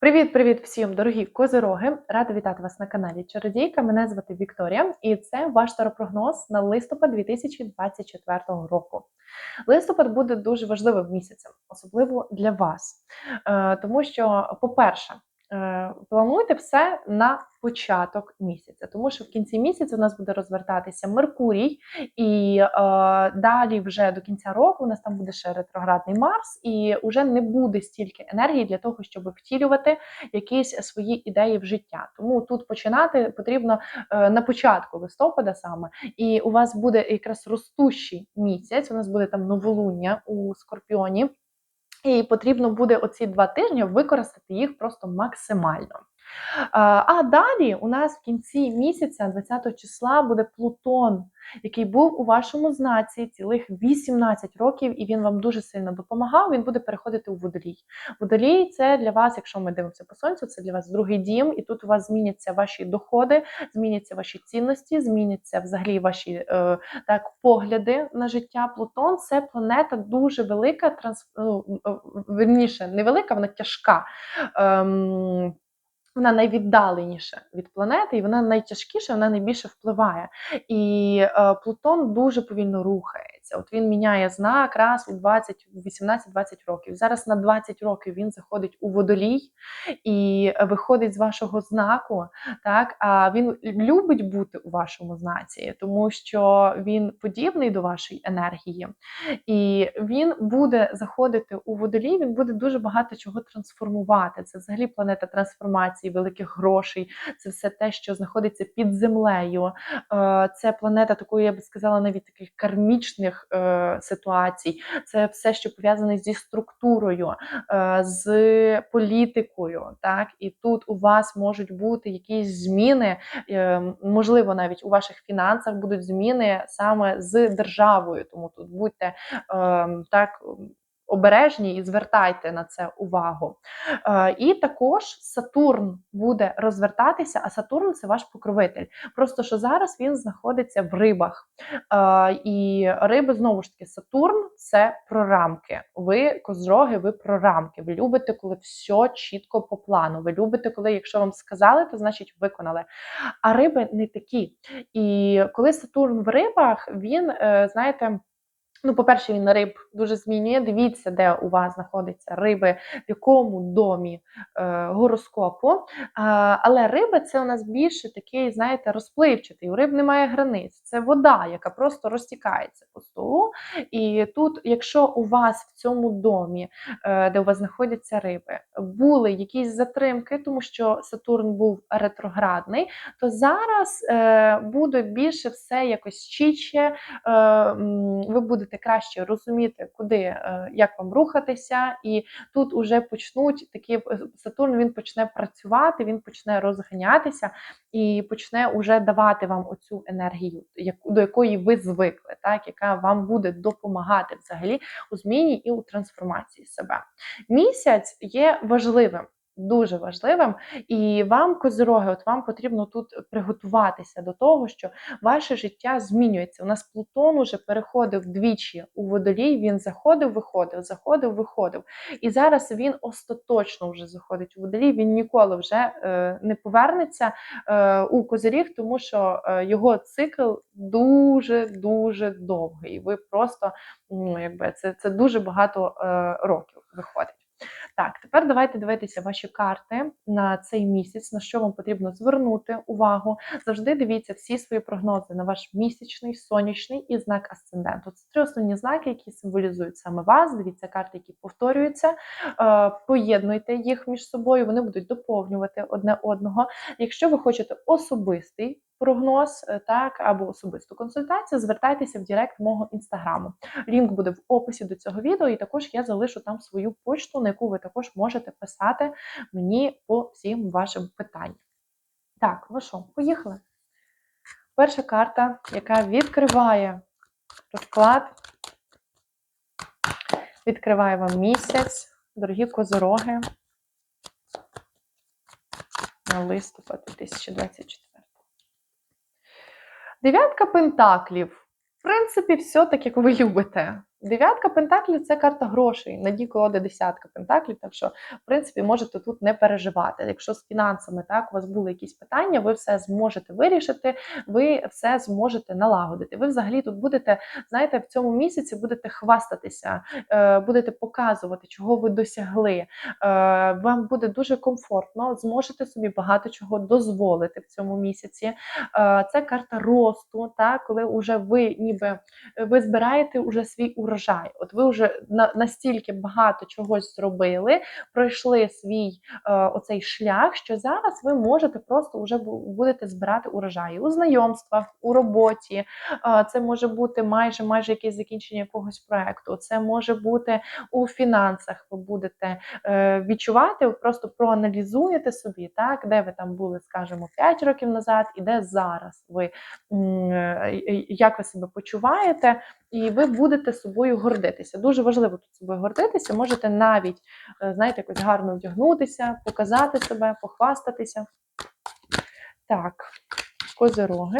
Привіт-привіт всім, дорогі козироги! Рада вітати вас на каналі Чародійка. Мене звати Вікторія, і це ваш таропрогноз на листопад 2024 року. Листопад буде дуже важливим місяцем, особливо для вас. Е, Тому що, по-перше, плануйте все на початок місяця, тому що в кінці місяця у нас буде розвертатися Меркурій, і е, далі, вже до кінця року, у нас там буде ще ретроградний Марс, і вже не буде стільки енергії для того, щоб втілювати якісь свої ідеї в життя. Тому тут починати потрібно е, на початку листопада саме, і у вас буде якраз ростущий місяць. У нас буде там новолуння у Скорпіоні. І потрібно буде оці два тижні використати їх просто максимально. А далі у нас в кінці місяця, 20 числа, буде Плутон, який був у вашому знаці цілих 18 років, і він вам дуже сильно допомагав. Він буде переходити у водолій. Водолій це для вас, якщо ми дивимося по сонцю, це для вас другий дім, і тут у вас зміняться ваші доходи, зміняться ваші цінності, зміняться взагалі ваші е, так погляди на життя. Плутон це планета дуже велика, транс... ну, верніше, не велика, вона тяжка. Ем, вона найвіддаленіша від планети, і вона найтяжкіша, вона найбільше впливає. І е, Плутон дуже повільно рухається. От він міняє знак раз у 20, 18-20 років. Зараз на 20 років він заходить у водолій і виходить з вашого знаку. Так, а він любить бути у вашому знаці, тому що він подібний до вашої енергії, і він буде заходити у водолій. Він буде дуже багато чого трансформувати. Це взагалі планета трансформації великих грошей, це все те, що знаходиться під землею. Е, це планета такої, я би сказала, навіть таких кармічних е, ситуацій. Це все, що пов'язане зі структурою, е, з політикою. Так, І тут у вас можуть бути якісь зміни, можливо, навіть у ваших фінансах будуть зміни саме з державою. Тому тут будьте е, так обережні і звертайте на це увагу. Е, і також Сатурн буде розвертатися, а Сатурн це ваш покровитель. Просто що зараз він знаходиться в рибах. Е, і риби, знову ж таки, Сатурн це про рамки. Ви козроги, ви про рамки. Ви любите, коли все чітко по плану. Ви любите, коли, якщо вам сказали, то значить виконали. А риби не такі. І коли Сатурн в рибах, він, е, знаєте, Ну, по-перше, він риб дуже змінює. Дивіться, де у вас знаходиться риби, в якому домі е, гороскопу. А, але риби це у нас більше такий, знаєте, розпливчатий. У риб немає границь. Це вода, яка просто розтікається по столу. І тут, якщо у вас в цьому домі, е, де у вас знаходяться риби, були якісь затримки, тому що Сатурн був ретроградний, то зараз е, буде більше все якось чіче. Е, ви будете будете краще розуміти, куди е, як вам рухатися, і тут уже почнуть такі е, Сатурн він почне працювати, він почне розганятися і почне уже давати вам оцю енергію, до якої ви звикли, так яка вам буде допомагати взагалі у зміні і у трансформації себе. Місяць є важливим дуже важливим. І вам, козироги, от вам потрібно тут приготуватися до того, що ваше життя змінюється. У нас Плутон уже переходив двічі у водолій. Він заходив, виходив, заходив, виходив. І зараз він остаточно вже заходить у водолій. Він ніколи вже е, не повернеться е, у козиріг, тому що е, його цикл дуже дуже довгий. Ви просто ну, якби це, це дуже багато е, років виходить. Так, тепер давайте дивитися ваші карти на цей місяць, на що вам потрібно звернути увагу. Завжди дивіться всі свої прогнози на ваш місячний, сонячний і знак асценденту. Це три основні знаки, які символізують саме вас. Дивіться карти, які повторюються. Е, поєднуйте їх між собою, вони будуть доповнювати одне одного. Якщо ви хочете особистий прогноз, е, так, або особисту консультацію, звертайтеся в Директ мого інстаграму. Лінк буде в описі до цього відео, і також я залишу там свою почту, на яку ви також можете писати мені по всім вашим питанням. Так, ну що, поїхали. Перша карта, яка відкриває розклад, відкриває вам місяць, дорогі козороги на листопад 2024. Дев'ятка пентаклів. В принципі, все так, як ви любите. Дев'ятка пентаклів це карта грошей. На дні колоди десятка пентаклів. Так що, в принципі, можете тут не переживати. Якщо з фінансами так у вас були якісь питання, ви все зможете вирішити, ви все зможете налагодити. Ви взагалі тут будете, знаєте, в цьому місяці будете хвастатися, е, будете показувати, чого ви досягли. Е, Вам буде дуже комфортно, зможете собі багато чого дозволити в цьому місяці. Е, Це карта росту, так, коли вже ви ніби ви збираєте уже свій урожай. От ви вже на, настільки багато чогось зробили, пройшли свій е, оцей шлях, що зараз ви можете просто вже будете збирати урожаї у знайомствах, у роботі. Е, це може бути майже майже якесь закінчення якогось проекту. Це може бути у фінансах. Ви будете е, відчувати, просто проаналізуєте собі, так де ви там були, скажімо, 5 років назад, і де зараз ви як ви себе почуваєте, і ви будете собою гордитися. Дуже важливо тут собою гордитися. Можете навіть, е, знаєте, якось гарно вдягнутися, показати себе, похвастатися. Так, козироги.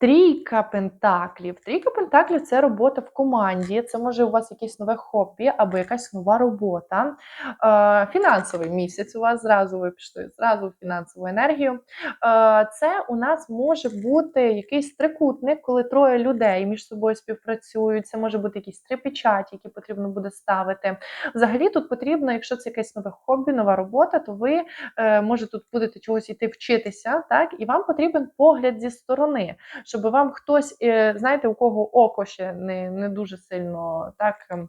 Трійка пентаклів. Трійка пентаклів це робота в команді. Це може у вас якесь нове хобі або якась нова робота. Е, фінансовий місяць у вас зразу ви пішли, зразу фінансову енергію. Е, це у нас може бути якийсь трикутник, коли троє людей між собою співпрацюють. Це може бути якісь три печаті, які потрібно буде ставити. Взагалі тут потрібно, якщо це якесь нове хобі, нова робота, то ви е, може тут будете чогось іти вчитися, так і вам потрібен погляд зі сторони щоб вам хтось, е, знаєте, у кого око ще не, не дуже сильно так. ем,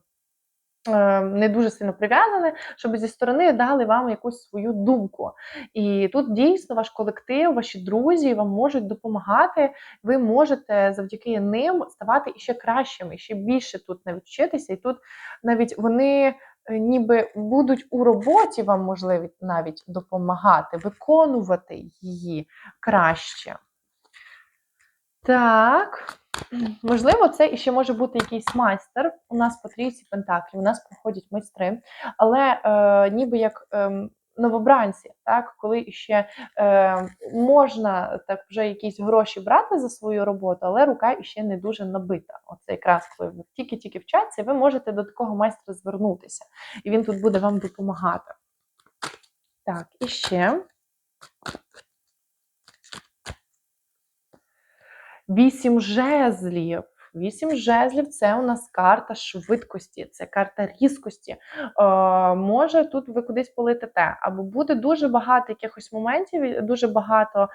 е, Не дуже сильно прив'язане, щоб зі сторони дали вам якусь свою думку. І тут дійсно ваш колектив, ваші друзі вам можуть допомагати. Ви можете завдяки ним ставати іще кращими, ще більше тут навіть вчитися. І тут навіть вони е, ніби будуть у роботі вам можливі навіть допомагати, виконувати її краще. Так. Можливо, це іще може бути якийсь майстер. У нас по трійці пентаклів, у нас проходять майстри, але е, ніби як е, новобранці, так, коли ще е, можна так вже якісь гроші брати за свою роботу, але рука іще не дуже набита. Оце якраз коли ви тільки-тільки вчаться, ви можете до такого майстра звернутися, і він тут буде вам допомагати. Так, і ще. Вісім жезлів. Вісім жезлів це у нас карта швидкості, це карта різкості. Е, може тут ви кудись полетите, або буде дуже багато якихось моментів, дуже багато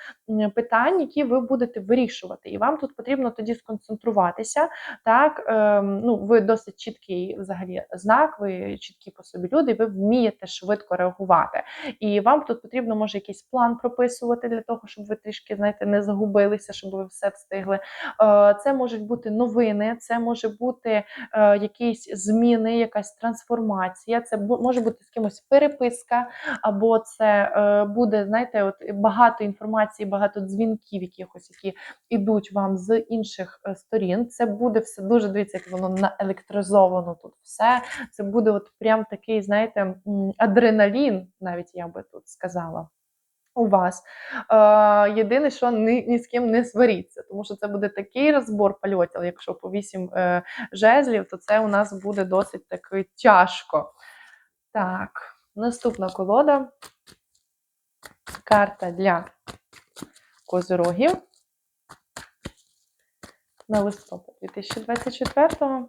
питань, які ви будете вирішувати. І вам тут потрібно тоді сконцентруватися. Так, е, ну, ви досить чіткий взагалі знак, ви чіткі по собі люди, і ви вмієте швидко реагувати. І вам тут потрібно може якийсь план прописувати для того, щоб ви трішки знаєте, не загубилися, щоб ви все встигли. Е, Це можуть бути новини, це може бути е, якісь зміни, якась трансформація. Це може бути з кимось переписка, або це е, буде, знаєте, от багато інформації, багато дзвінків, якихось, які ідуть вам з інших е, сторін. Це буде все дуже дивіться, як воно наелектризовано тут все. Це буде от прям такий, знаєте, адреналін, навіть я би тут сказала. У вас. Е, єдине, що ні, ні з ким не сваріться, тому що це буде такий розбор польотів, якщо по 8 е, жезлів, то це у нас буде досить таки тяжко. Так, наступна колода. Карта для козирогів на листопад 2024-го.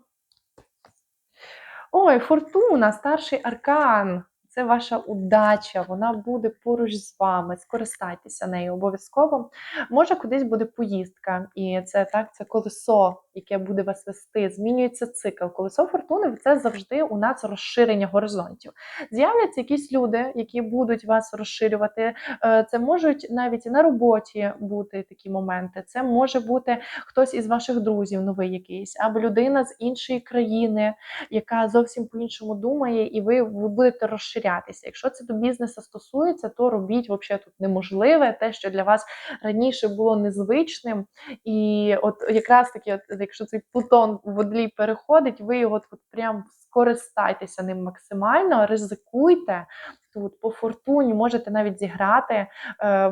Ой, фортуна, старший аркан. Це ваша удача, вона буде поруч з вами. Скористайтеся нею обов'язково. Може, кудись буде поїздка, і це так, це колесо, яке буде вас вести. Змінюється цикл. Колесо фортуни це завжди у нас розширення горизонтів. З'являться якісь люди, які будуть вас розширювати. Е, Це можуть навіть і на роботі бути такі моменти. Це може бути хтось із ваших друзів, новий якийсь, або людина з іншої країни, яка зовсім по-іншому думає, і ви, будете розширятися. Якщо це до бізнесу стосується, то робіть взагалі тут неможливе, те, що для вас раніше було незвичним. І от якраз таки, от якщо цей Плутон в водлі переходить, ви його тут прям скористайтеся ним максимально, ризикуйте. Тут по фортуні можете навіть зіграти е,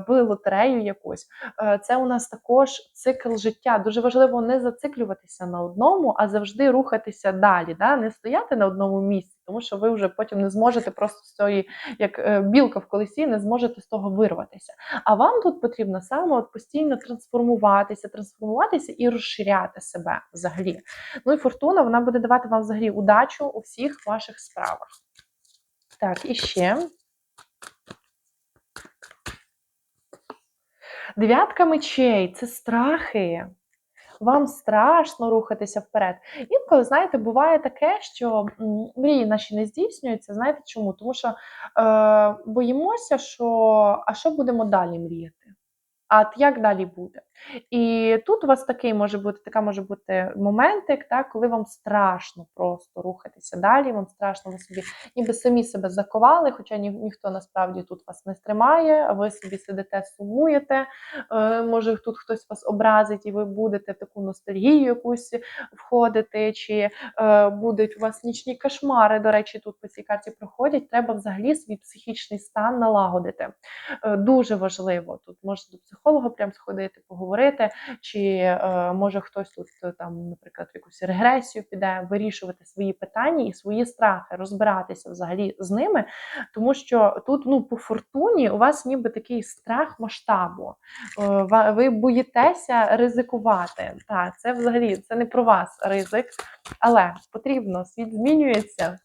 в лотерею якусь. Е, це у нас також цикл життя. Дуже важливо не зациклюватися на одному, а завжди рухатися далі, да? не стояти на одному місці, тому що ви вже потім не зможете просто з цієї, як е, білка в колесі, не зможете з того вирватися. А вам тут потрібно саме от постійно трансформуватися, трансформуватися і розширяти себе взагалі. Ну і фортуна вона буде давати вам взагалі удачу у всіх ваших справах. Так, і ще. Дев'ятка мечей це страхи. Вам страшно рухатися вперед. Інколи, знаєте, буває таке, що мрії наші не здійснюються. Знаєте чому? Тому що е, боїмося, що а що будемо далі мріяти? А як далі буде? І тут у вас такий може бути, така може бути моментик, так, коли вам страшно просто рухатися далі, вам страшно, ви собі ніби самі себе заковали, хоча ні, ніхто насправді тут вас не стримає, а ви собі сидите, сумуєте. Е, Може, тут хтось вас образить, і ви будете в таку ностальгію якусь входити, чи е, будуть у вас нічні кошмари, до речі, тут по цій карті проходять. Треба взагалі свій психічний стан налагодити. Е, Дуже важливо тут можете до психолога прям сходити, поговорити, чи е, може хтось тут е, там, наприклад, в якусь регресію піде, вирішувати свої питання і свої страхи, розбиратися взагалі з ними, тому що тут, ну, по фортуні, у вас ніби такий страх масштабу. Е, ви боїтеся ризикувати. Так, це взагалі це не про вас ризик, але потрібно, світ змінюється,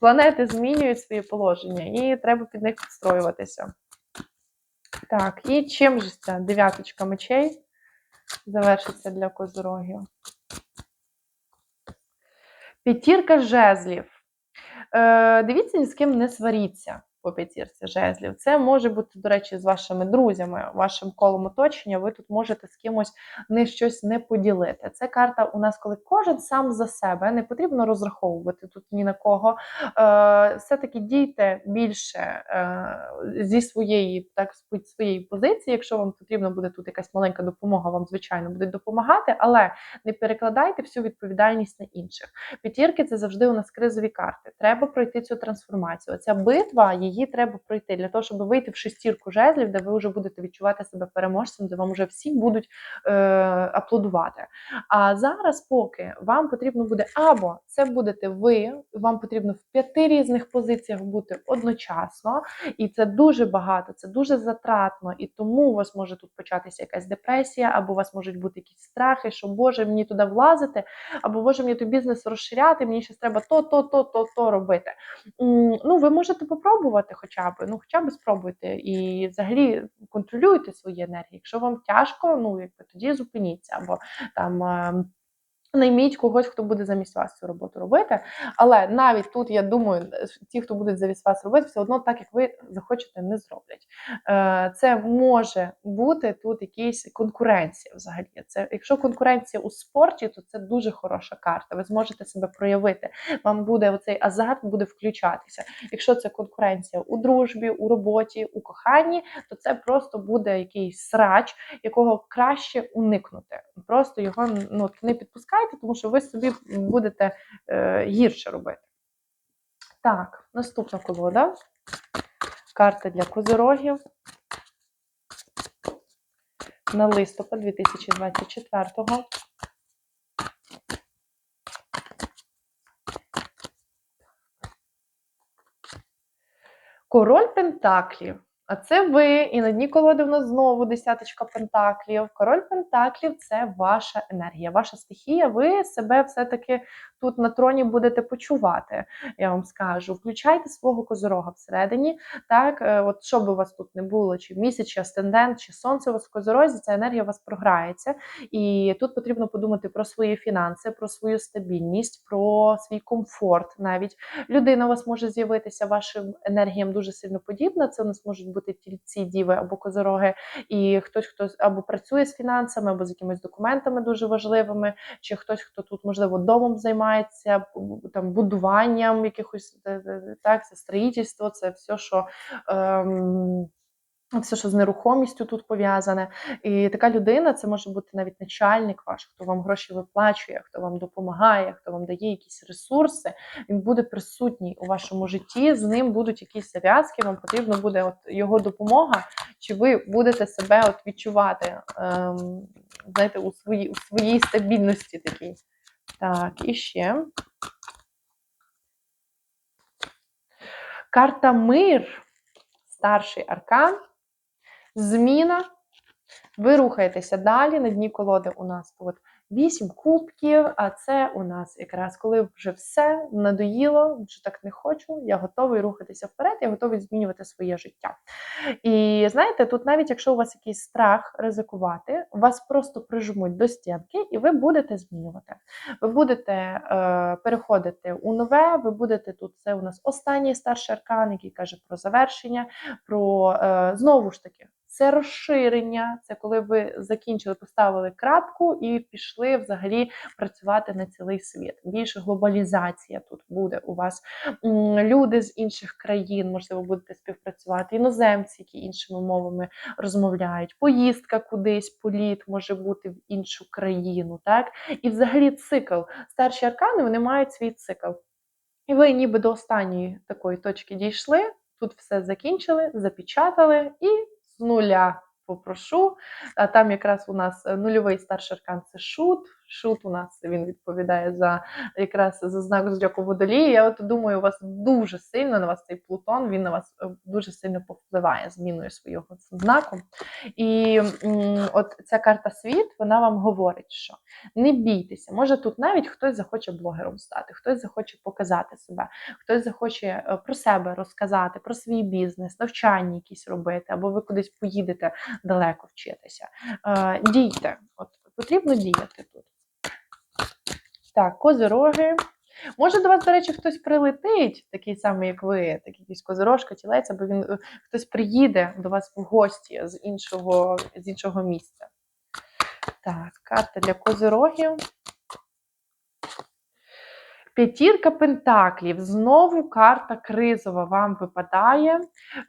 планети змінюють своє положення, і треба під них підстроюватися. Так, і чим же це? дев'яточка мечей завершиться для козорогів? П'ятірка жезлів. Е, Дивіться, ні з ким не сваріться по п'ятірці жезлів. Це може бути, до речі, з вашими друзями, вашим колом оточення. Ви тут можете з кимось не щось не поділити. Це карта у нас, коли кожен сам за себе, не потрібно розраховувати тут ні на кого. Е, Все-таки дійте більше е, зі своєї так своєї позиції. Якщо вам потрібно буде тут якась маленька допомога, вам звичайно буде допомагати, але не перекладайте всю відповідальність на інших. П'ятірки це завжди у нас кризові карти. Треба пройти цю трансформацію. Ця битва її її треба пройти для того, щоб вийти в шестірку жезлів, де ви вже будете відчувати себе переможцем, де вам вже всі будуть е, аплодувати. А зараз, поки вам потрібно буде або це будете ви, вам потрібно в п'яти різних позиціях бути одночасно, і це дуже багато, це дуже затратно, і тому у вас може тут початися якась депресія, або у вас можуть бути якісь страхи, що Боже, мені туди влазити, або Боже, мені той бізнес розширяти, мені ще треба то, то, то, то, то робити. Ну, ви можете попробувати спробувати хоча б, ну хоча б спробуйте і взагалі контролюйте свої енергії. Якщо вам тяжко, ну якби тоді зупиніться або там. Найміть когось, хто буде замість вас цю роботу робити. Але навіть тут, я думаю, ті, хто будуть замість вас робити, все одно, так як ви захочете, не зроблять. Е, це може бути тут якісь конкуренція взагалі. Це Якщо конкуренція у спорті, то це дуже хороша карта. Ви зможете себе проявити. Вам буде оцей азарт буде включатися. Якщо це конкуренція у дружбі, у роботі, у коханні, то це просто буде якийсь срач, якого краще уникнути. Просто його ну, не підпускайте читайте, тому що ви собі будете е, гірше робити. Так, наступна колода. Карта для козорогів. На листопад 2024-го. Король Пентаклів. А це ви, і на дні колоди в нас знову десяточка пентаклів. Король Пентаклів це ваша енергія, ваша стихія. Ви себе все-таки тут на троні будете почувати. Я вам скажу. Включайте свого козорога всередині. Так, е, от що би у вас тут не було, чи місяць, чи асцендент, чи сонце у вас в козорозі, ця енергія у вас програється. І тут потрібно подумати про свої фінанси, про свою стабільність, про свій комфорт. Навіть людина у вас може з'явитися вашим енергіям дуже сильно подібна. Це у нас можуть бути тільці, діви або козороги, і хтось, хто або працює з фінансами, або з якимись документами дуже важливими, чи хтось, хто тут, можливо, домом займається, там будуванням якихось так, це строїтельство, це все, що. Ем, все, що з нерухомістю тут пов'язане. І така людина це може бути навіть начальник ваш, хто вам гроші виплачує, хто вам допомагає, хто вам дає якісь ресурси. Він буде присутній у вашому житті. З ним будуть якісь зав'язки. Вам потрібно буде от його допомога, чи ви будете себе от відчувати ем, знаєте, у своїй у своїй стабільності такій. Так, і ще. Карта мир, старший аркан, зміна. Ви рухаєтеся далі. На дні колоди у нас тут 8 кубків, а це у нас якраз коли вже все надоїло, вже так не хочу, я готовий рухатися вперед, я готовий змінювати своє життя. І знаєте, тут навіть якщо у вас якийсь страх ризикувати, вас просто прижмуть до стінки, і ви будете змінювати. Ви будете е, переходити у нове, ви будете тут. Це у нас останній старший аркан, який каже про завершення, про е, знову ж таки. Це розширення, це коли ви закінчили, поставили крапку і пішли взагалі працювати на цілий світ. Більше глобалізація тут буде у вас. Люди з інших країн, можливо, будете співпрацювати, іноземці, які іншими мовами розмовляють. Поїздка кудись, політ може бути в іншу країну. так? І взагалі цикл. Старші аркани вони мають свій цикл. І ви ніби до останньої такої точки дійшли, тут все закінчили, запечатали і нуля попрошу. А там якраз у нас е, нульовий старший аркан це шут. Шут у нас він відповідає за якраз за знак зодіаку водолії. Я от думаю, у вас дуже сильно на вас цей Плутон, він на вас е, дуже сильно повпливає зміною свого знаку. І от ця карта світ, вона вам говорить, що не бійтеся, може тут навіть хтось захоче блогером стати, хтось захоче показати себе, хтось захоче е, про себе розказати, про свій бізнес, навчання якісь робити, або ви кудись поїдете далеко вчитися. Е, дійте, от потрібно діяти тут. Так, козироги. Може, до вас, до речі, хтось прилетить, такий самий, як ви, такий якийсь козирожка, тілець, або він е, хтось приїде до вас в гості з іншого, з іншого місця. Так, карта для козирогів. П'ятірка пентаклів. Знову карта кризова вам випадає.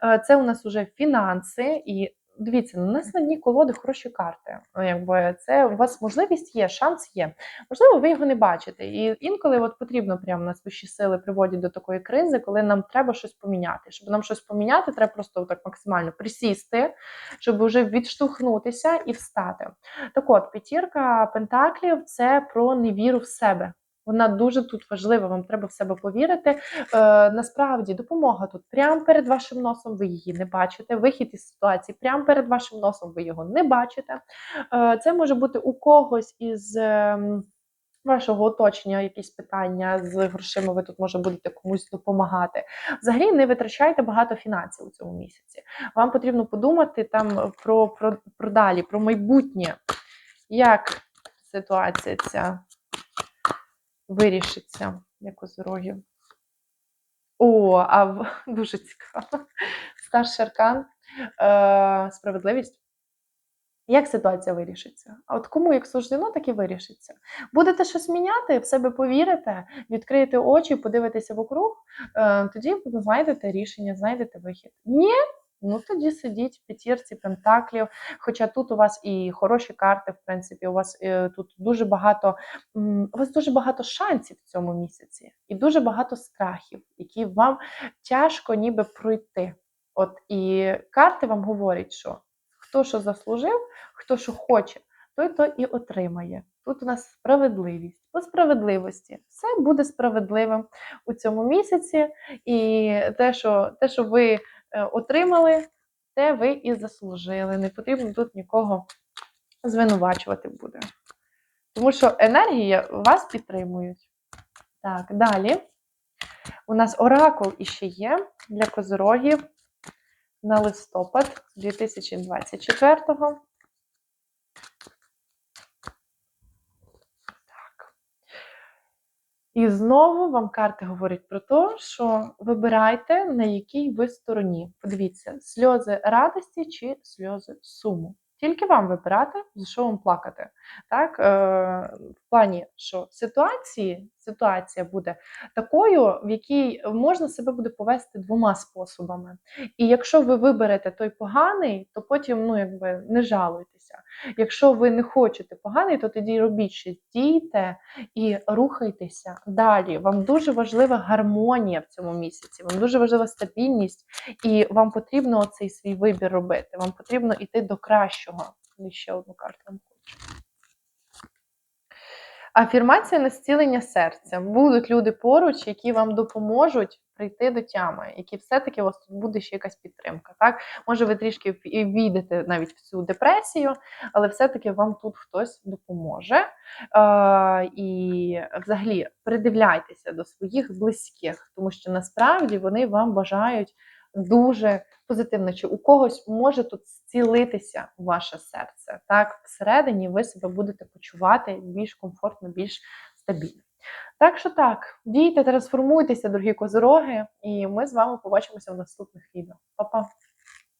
Е, це у нас уже фінанси і Дивіться, на дні колоди хороші карти. Ну, якби це у вас можливість є, шанс є. Можливо, ви його не бачите. І інколи от потрібно прямо нас вищі сили приводять до такої кризи, коли нам треба щось поміняти. Щоб нам щось поміняти, треба просто так максимально присісти, щоб вже відштовхнутися і встати. Так от, п'ятірка пентаклів це про невіру в себе. Вона дуже тут важлива, вам треба в себе повірити. Е, Насправді допомога тут прямо перед вашим носом, ви її не бачите. Вихід із ситуації прямо перед вашим носом, ви його не бачите. Е, Це може бути у когось із. Е, Вашого оточення, якісь питання з грошима, ви тут може будете комусь допомагати. Взагалі не витрачайте багато фінансів у цьому місяці. Вам потрібно подумати там про, про, про далі, про майбутнє. Як ситуація ця вирішиться, як озорогів. О, а дуже цікаво. Старший аркан. Е, Справедливість. Як ситуація вирішиться? А от кому як суждено, так і вирішиться. Будете щось міняти, в себе повірите, відкриєте очі, подивитеся вокруг, е, тоді знайдете рішення, знайдете вихід. Ні, Ну тоді сидіть в п'ятірці пентаклів. Хоча тут у вас і хороші карти, в принципі, у вас е, тут дуже багато у вас дуже багато шансів в цьому місяці, і дуже багато страхів, які вам тяжко ніби пройти. От і карти вам говорять, що хто що заслужив, хто що хоче, той то і отримає. Тут у нас справедливість. По справедливості все буде справедливим у цьому місяці, і те, що те, що ви. Е, отримали, те ви і заслужили. Не потрібно тут нікого звинувачувати буде. Тому що енергія вас підтримують. Так, далі. У нас оракул іще є для козорогів на листопад 2024-го. І знову вам карти говорять про те, що вибирайте, на якій ви стороні. Подивіться, сльози радості чи сльози суму. Тільки вам вибирати, за що вам плакати. Так? Е, В плані, що ситуації ситуація буде такою, в якій можна себе буде повести двома способами. І якщо ви виберете той поганий, то потім ну якби не жалуйтеся. Якщо ви не хочете поганий, то тоді робіть щось, дійте і рухайтеся далі. Вам дуже важлива гармонія в цьому місяці, вам дуже важлива стабільність, і вам потрібно цей свій вибір робити. Вам потрібно йти до кращого. Ще одну карту. Афірмація на зцілення серця. Будуть люди поруч, які вам допоможуть прийти до тями, які все-таки у вас тут буде ще якась підтримка. Так, може, ви трішки війдете навіть в цю депресію, але все-таки вам тут хтось допоможе. Е, і взагалі придивляйтеся до своїх близьких, тому що насправді вони вам бажають дуже позитивно. Чи у когось може тут зцілитися ваше серце? Так, всередині ви себе будете почувати більш комфортно, більш стабільно. Так що так, дійте, трансформуйтеся, дорогі козороги, і ми з вами побачимося в наступних відео. Па-па!